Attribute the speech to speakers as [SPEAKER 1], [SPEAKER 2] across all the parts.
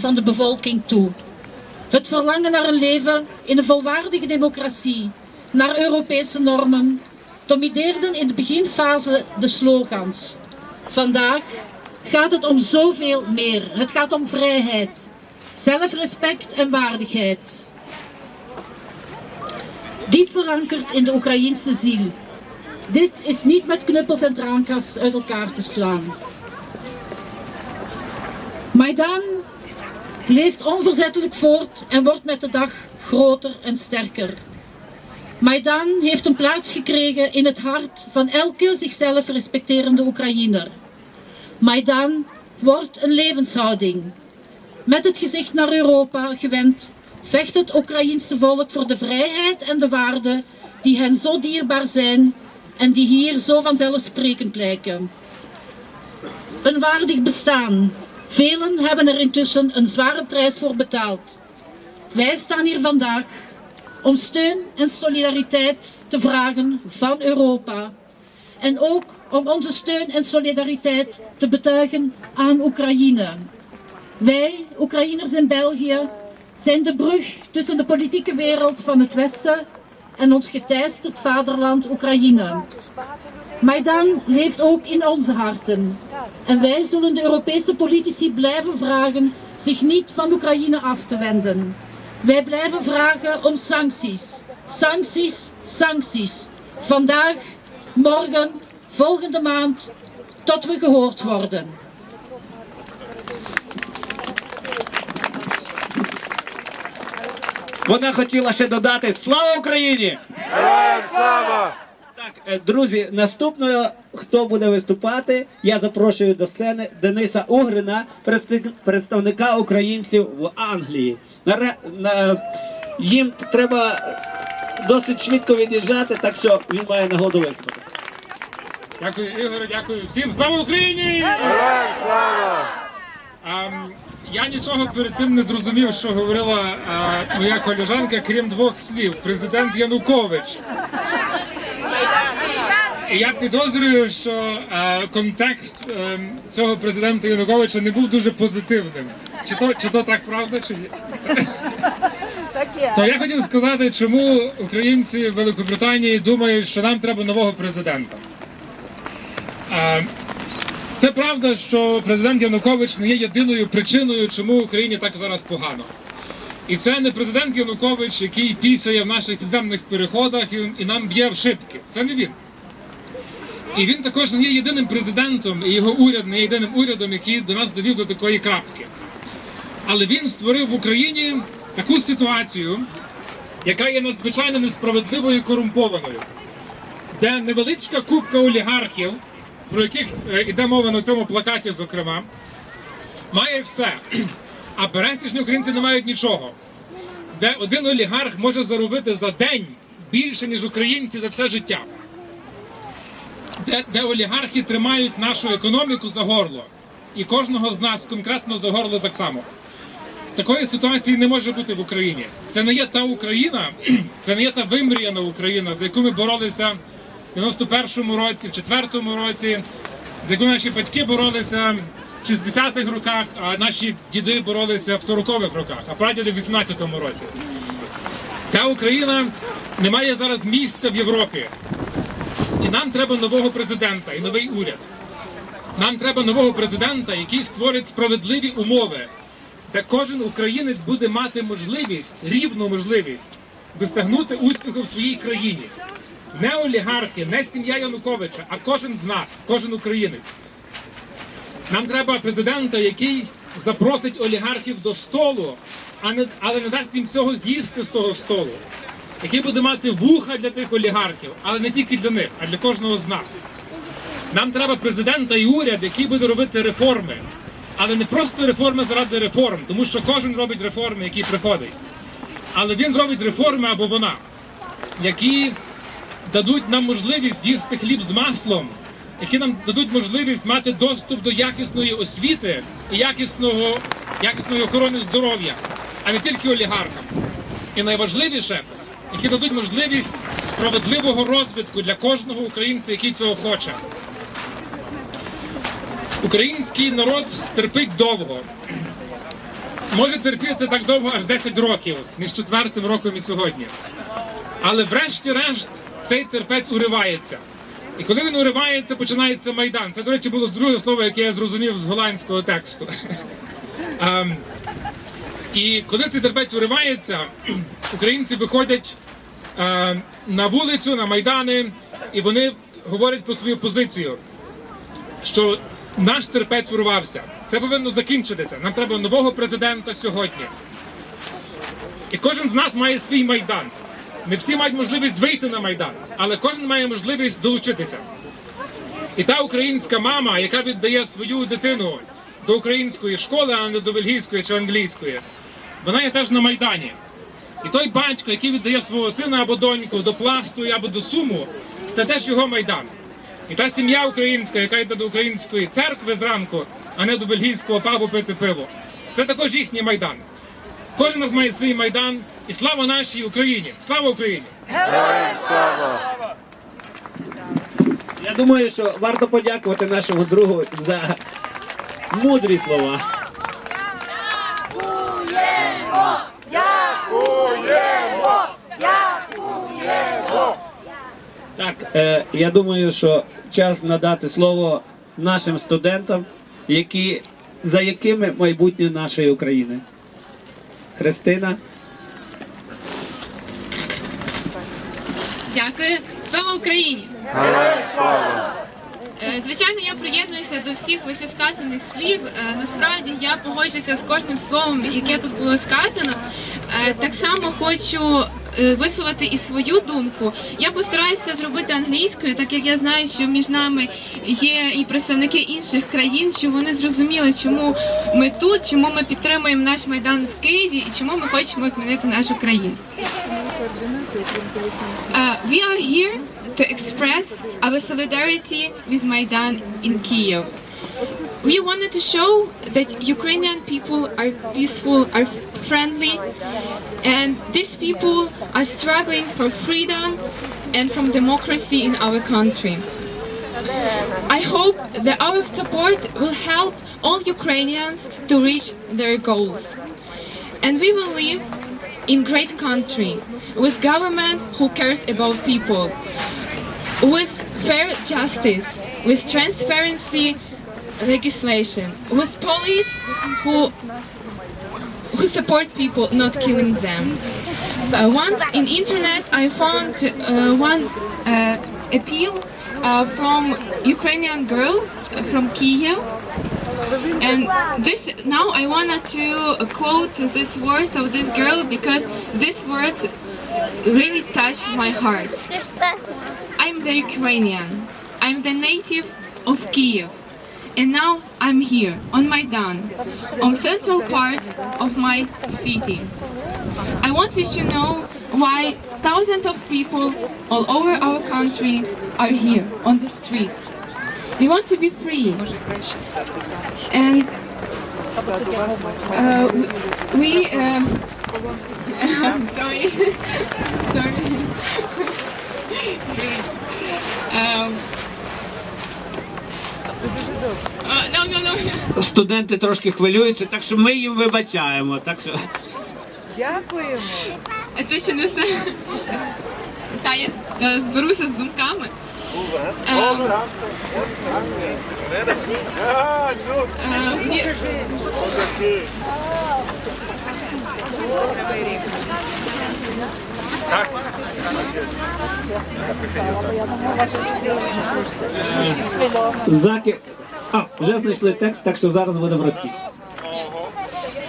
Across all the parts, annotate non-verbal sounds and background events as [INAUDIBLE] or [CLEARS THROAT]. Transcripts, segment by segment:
[SPEAKER 1] van de bevolking toe. Het verlangen naar een leven in een volwaardige democratie, naar Europese normen, domineerden in de beginfase de slogans. Vandaag gaat het om zoveel meer. Het gaat om vrijheid, zelfrespect en waardigheid. Diep verankerd in de Oekraïnse ziel. Dit is niet met knuppels en traankas uit elkaar te slaan. Maidan leeft onverzettelijk voort en wordt met de dag groter en sterker. Maidan heeft een plaats gekregen in het hart van elke zichzelf respecterende Oekraïner. Maidan wordt een levenshouding. Met het gezicht naar Europa gewend, vecht het Oekraïense volk voor de vrijheid en de waarden die hen zo dierbaar zijn en die hier zo vanzelfsprekend lijken. Een waardig bestaan. Velen hebben er intussen een zware prijs voor betaald. Wij staan hier vandaag om steun en solidariteit te vragen van Europa. En ook om onze steun en solidariteit te betuigen aan Oekraïne. Wij, Oekraïners in België, zijn de brug tussen de politieke wereld van het Westen en ons geteisterd vaderland Oekraïne. Maidan leeft ook in onze harten. En wij zullen de Europese politici blijven vragen zich niet van Oekraïne af te wenden. Wij blijven vragen om sancties. Sancties, sancties. Vandaag, morgen, volgende maand, tot we gehoord worden.
[SPEAKER 2] Вона хотіла ще додати Слава Україні!
[SPEAKER 3] Героям слава!
[SPEAKER 2] Так, е, друзі, наступною, хто буде виступати, я запрошую до сцени Дениса Угрина, представника українців в Англії. На- Їм треба досить швидко від'їжджати, так що він має нагоду виступити.
[SPEAKER 4] Дякую, Ігоре, дякую всім. Слава Україні!
[SPEAKER 3] Слава!
[SPEAKER 4] Я нічого перед тим не зрозумів, що говорила а, моя колежанка, крім двох слів: президент Янукович. Я підозрюю, що а, контекст ем, цього президента Януковича не був дуже позитивним. Чи то, чи то так правда, чи ні? То я хотів сказати, чому українці в Великобританії думають, що нам треба нового президента. А, це правда, що президент Янукович не є єдиною причиною, чому Україні так зараз погано. І це не президент Янукович, який пісяє в наших підземних переходах і, і нам б'є в шибки. Це не він. І він також не є єдиним президентом, і його уряд не є єдиним урядом, який до нас довів до такої крапки. Але він створив в Україні таку ситуацію, яка є надзвичайно несправедливою і корумпованою, де невеличка купка олігархів, про яких е, йде мова на цьому плакаті, зокрема, має все. А пересічні українці не мають нічого. Де один олігарх може заробити за день більше, ніж українці за все життя. Де, де олігархи тримають нашу економіку за горло. І кожного з нас конкретно за горло так само. Такої ситуації не може бути в Україні. Це не є та Україна, [CLEARS THROAT] це не є та вимріяна Україна, за яку ми боролися в 91-му році, в 4-му році, за яку наші батьки боролися в 60-х роках, а наші діди боролися в 40-х роках, а прадіди в 18-му році. Ця Україна не має зараз місця в Європі. І нам треба нового президента і новий уряд. Нам треба нового президента, який створить справедливі умови, де кожен українець буде мати можливість, рівну можливість досягнути успіху в своїй країні. Не олігархи, не сім'я Януковича, а кожен з нас, кожен українець. Нам треба президента, який запросить олігархів до столу, а не, але не дасть їм всього з'їсти з того столу. Який буде мати вуха для тих олігархів, але не тільки для них, а для кожного з нас. Нам треба президента і уряд, який буде робити реформи. Але не просто реформи заради реформ, тому що кожен робить реформи, які приходить. Але він зробить реформи або вона, які дадуть нам можливість їсти хліб з маслом, які нам дадуть можливість мати доступ до якісної освіти і якісного, якісної охорони здоров'я, а не тільки олігархам. І найважливіше, які дадуть можливість справедливого розвитку для кожного українця, який цього хоче. Український народ терпить довго. може терпіти так довго аж 10 років, між четвертим роком і сьогодні. Але врешті-решт цей терпець уривається. І коли він уривається, починається майдан. Це, до речі, було друге слово, яке я зрозумів з голландського тексту. [LAUGHS] І коли цей терпець уривається, [CLEARS THROAT] українці виходять е, на вулицю, на майдани, і вони говорять про свою позицію, що наш терпець урвався. Це повинно закінчитися. Нам треба нового президента сьогодні. І кожен з нас має свій майдан. Не всі мають можливість вийти на майдан, але кожен має можливість долучитися. І та українська мама, яка віддає свою дитину до української школи, а не до бельгійської чи англійської, вона є теж на майдані. І той батько, який віддає свого сина або доньку до пласту або до суму, це теж його майдан. І та сім'я українська, яка йде до української церкви зранку, а не до бельгійського пабу пити пиво, це також їхній майдан. Кожен нас має свій майдан, і слава нашій Україні! Слава Україні!
[SPEAKER 3] Героям слава!
[SPEAKER 2] Я думаю, що варто подякувати нашому другу за мудрі слова. Так, е, я думаю, що час надати слово нашим студентам, які, за якими майбутнє нашої України. Христина.
[SPEAKER 5] Дякую. Слава Україні!
[SPEAKER 3] Слава!
[SPEAKER 5] Е, Звичайно, я приєднуюся до всіх вищесказаних слів. Е, Насправді я погоджуюся з кожним словом, яке тут було сказано. Е, Так само хочу е, висловити і свою думку. Я постараюся зробити англійською, так як я знаю, що між нами є і представники інших країн, що вони зрозуміли, чому ми тут, чому ми підтримуємо наш майдан в Києві і чому ми хочемо змінити нашу країну. Uh, we are here to express our solidarity with Maidan in Kiev. We wanted to show that Ukrainian people are peaceful, are friendly, and these people are struggling for freedom and from democracy in our country. I hope that our support will help all Ukrainians to reach their goals. And we will live in great country with government who cares about people, with fair justice, with transparency legislation, with police who who support people, not killing them. Uh, once in internet, I found uh, one uh, appeal uh, from Ukrainian girl from Kiev, and this now I wanted to quote these words of this girl because these words really touched my heart. I'm the Ukrainian. I'm the native of Kiev. And now I'm here on Maidan, on central part of my city. I want you to know why thousands of people all over our country are here on the streets. We want to be free. And uh, we, um, [LAUGHS] sorry, [LAUGHS] sorry. [LAUGHS] um, uh, no, no, no.
[SPEAKER 2] Студенти трошки хвилюються, так що ми їм вибачаємо. Так що
[SPEAKER 6] Дякуємо.
[SPEAKER 5] Це ще не все. Та я е, зберуся з думками. Ем, е, ні-
[SPEAKER 2] заки. А, вже знайшли текст, так що зараз буде в російській.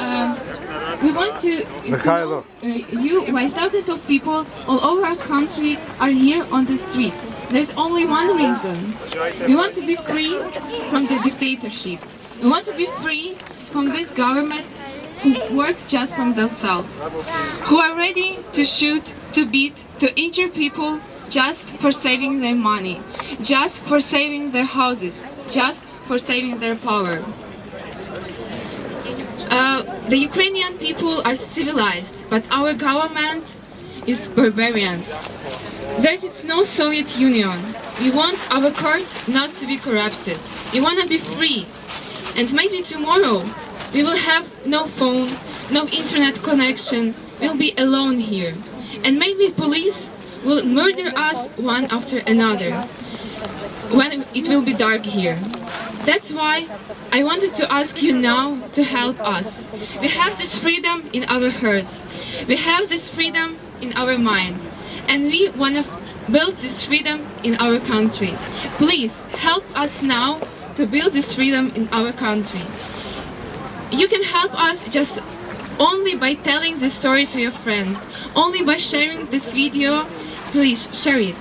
[SPEAKER 5] Um, we want to, to
[SPEAKER 3] Mikhailo.
[SPEAKER 5] know uh, you why thousands of people all over our country are here on the street. There's only one reason. We want to be free from the dictatorship. We want to be free from this government who work just from themselves, who are ready to shoot, to beat, to injure people just for saving their money, just for saving their houses, just for saving their power. Uh, the Ukrainian people are civilized, but our government is barbarians. There is no Soviet Union. We want our courts not to be corrupted. We want to be free. And maybe tomorrow We will have no phone, no internet connection. We'll be alone here. And maybe police will murder us one after another when it will be dark here. That's why I wanted to ask you now to help us. We have this freedom in our hearts. We have this freedom in our mind. And we want to build this freedom in our country. Please help us now to build this freedom in our country. You can help us just only by telling the story to your friends, only by sharing this video. Please share it.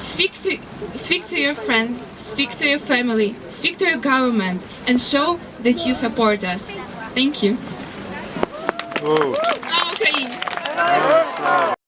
[SPEAKER 5] Speak to speak to your friends, speak to your family, speak to your government, and show that you support us. Thank you.
[SPEAKER 3] Woo.
[SPEAKER 5] Слава Україні!
[SPEAKER 3] Героям слава!